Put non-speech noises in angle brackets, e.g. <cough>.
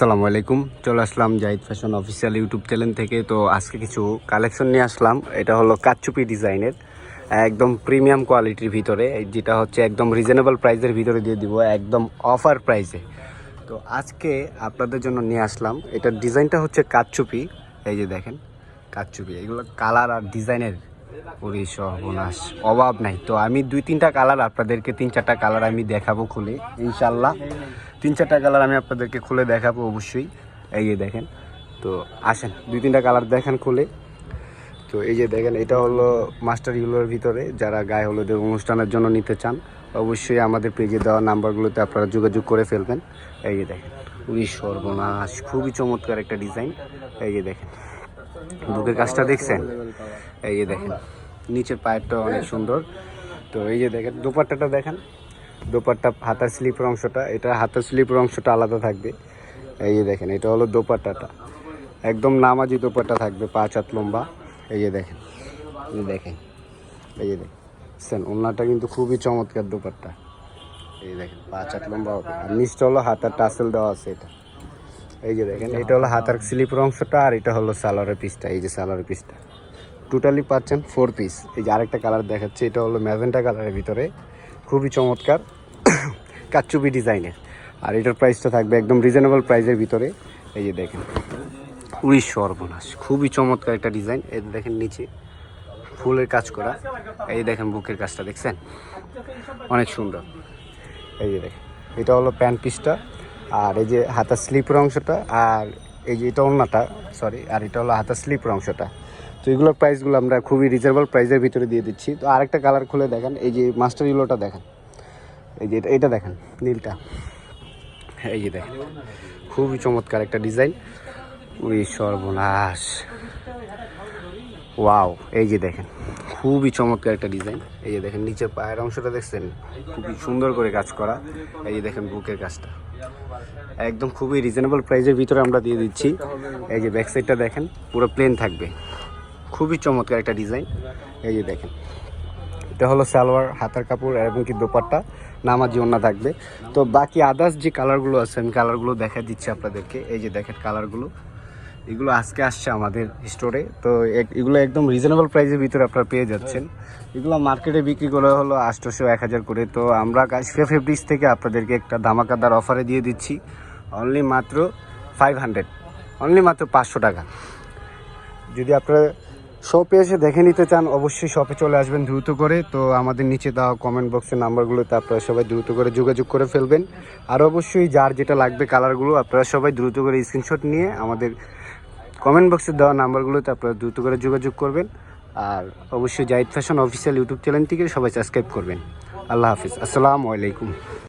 আসসালামু আলাইকুম। চলে আসলাম Zahid fashion official YouTube channel থেকে। তো আজকে কিছু কালেকশন নিয়ে আসলাম। এটা হলো কাচ্চুপি ডিজাইনের, একদম প্রিমিয়াম কোয়ালিটির ভিতরে যেটা হচ্ছে একদম রিজনেবল প্রাইসের ভিতরে দিয়ে দিব, একদম অফার প্রাইসে। তো আজকে আপনাদের জন্য নিয়ে আসলাম। এটার ডিজাইনটা হচ্ছে কাচ্চুপি এই যে দেখেন কাচ্চুপি এগুলো কালার আর ডিজাইনের ওরে সর্বনাশ। অভাব নাই তো। আমি দুই, তিনটা কালার আপনাদেরকে, তিন, চারটা কালার আমি দেখাবো খুলে ইনশাল্লাহ তিন, চারটা কালার আমি আপনাদেরকে খুলে দেখাবো অবশ্যই। এই যে দেখেন, তো আসেন, দুই, তিনটা কালার দেখেন খুলে। তো এই যে দেখেন, এটা হলো মাস্টার ইউলোর ভিতরে, যারা গায়ে হলুদের অনুষ্ঠানের জন্য নিতে চান, অবশ্যই আমাদের পেজে দেওয়া নাম্বারগুলোতে আপনারা যোগাযোগ করে ফেলবেন। এই যে দেখেন উনি সর্বনাশ, খুবই চমৎকার একটা ডিজাইন এই যে দেখেন। বুকের কাজটা দেখছেন? এই যে দেখেন, নিচের পায়েরটা অনেক সুন্দর। তো এই যে দেখেন, দোপাট্টাটা দেখেন। দোপাট্টা হাতার স্লিপের অংশটা, এটা হাতার স্লিপের অংশটা আলাদা থাকবে। এই যে দেখেন, এটা হলো দোপাট্টাটা। একদম নামাজি দোপাট্টা থাকবে, পাঁচ হাত লম্বা। এই যে দেখেন দেখেন, এই যে দেখছেন ওনাটা কিন্তু খুবই চমৎকার দোপাট্টা। এই দেখেন, পাঁচ হাত লম্বা হবে। আর নিচটা হলো হাতার টাসেল দেওয়া আছে এটা। এই যে দেখেন এটা হলো হাতার স্লিপের অংশটা আর এটা হলো সালোয়ারের পিসটা এই যে সালোয়ারের পিসটা। টোটালি পাচ্ছেন ফোর পিস এই যে আরেকটা কালার দেখাচ্ছে এটা হলো ম্যাজেন্টা কালারের ভিতরে। খুবই চমৎকার <coughs> কাচ্চুপি ডিজাইনের। আর এটার প্রাইসটা থাকবে একদম রিজনেবল প্রাইসের ভিতরে। এই যে দেখেন উই সর্বনাশ খুবই চমৎকার একটা ডিজাইন এই দেখেন নিচে ফুলের কাজ করা। এই দেখেন বুকের কাজটা দেখছেন? অনেক সুন্দর। এই যে দেখেন এটা হলো প্যান্ট পিসটা আর এই যে হাতার স্লিপের অংশটা আর এই যে এটা অন্যটা সরি আর এটা হলো হাতার স্লিপের অংশটা। তো এগুলোর প্রাইসগুলো আমরা খুবই রিজনেবল প্রাইসের ভিতরে দিয়ে দিচ্ছি। তো আরেকটা কালার খুলে দেখেন, এই যে মাস্টার ইউলোটা দেখেন। এই যে এটা- এটা দেখেন, নীলটা। এই যে দেখেন, খুবই চমৎকার একটা ডিজাইন ওই সর্বনাশ। ওয়াও এই যে দেখেন, খুবই চমৎকার একটা ডিজাইন এই যে দেখেন, নিচের পায়ের অংশটা দেখছেন? খুবই সুন্দর করে কাজ করা। এই যে দেখেন বুকের কাজটা। একদম খুবই রিজনেবল প্রাইসের ভিতরে আমরা দিয়ে দিচ্ছি। এই যে ব্যাক সাইডটা দেখেন, পুরো প্লেন থাকবে। খুবই চমৎকার একটা ডিজাইন এই যে দেখেন, এটা হলো সালোয়ার, হাতার কাপড় এবং কি দোপাট্টা, নামাজি ওন্না থাকবে। তো বাকি আদার্স যে কালারগুলো আছে, আমি কালারগুলো দেখা দিচ্ছি আপনাদেরকে। এই যে দেখেন কালারগুলো এগুলো আজকে আসছে আমাদের স্টোরে তো এগুলো একদম রিজনেবল প্রাইসের ভিতরে আপনারা পেয়ে যাচ্ছেন। এগুলো মার্কেটে বিক্রি করা হলো আটশোশো এক হাজার করে। তো আমরা কাশফিয়া ফেব্রিক্স থেকে আপনাদেরকে একটা ধামাকাদার অফারে দিয়ে দিচ্ছি। অনলি মাত্র ফাইভ হান্ড্রেড অনলি মাত্র পাঁচশো টাকা। যদি আপনারা শপে এসে দেখে নিতে চান, অবশ্যই শপে চলে আসবেন দ্রুত করে। তো আমাদের নিচে দেওয়া কমেন্ট বক্সের নাম্বারগুলোতে আপনারা সবাই দ্রুত করে যোগাযোগ করে ফেলবেন। আর অবশ্যই যার যেটা লাগবে কালারগুলো আপনারা সবাই দ্রুত করে স্ক্রিনশট নিয়ে আমাদের কমেন্ট বক্সে দেওয়া নাম্বারগুলোতে আপনারা দ্রুত করে যোগাযোগ করবেন। আর অবশ্যই Zahid fashion official YouTube channel থেকে সবাই সাবস্ক্রাইব করবেন। আল্লাহ হাফিজ। আসসালামু আলাইকুম।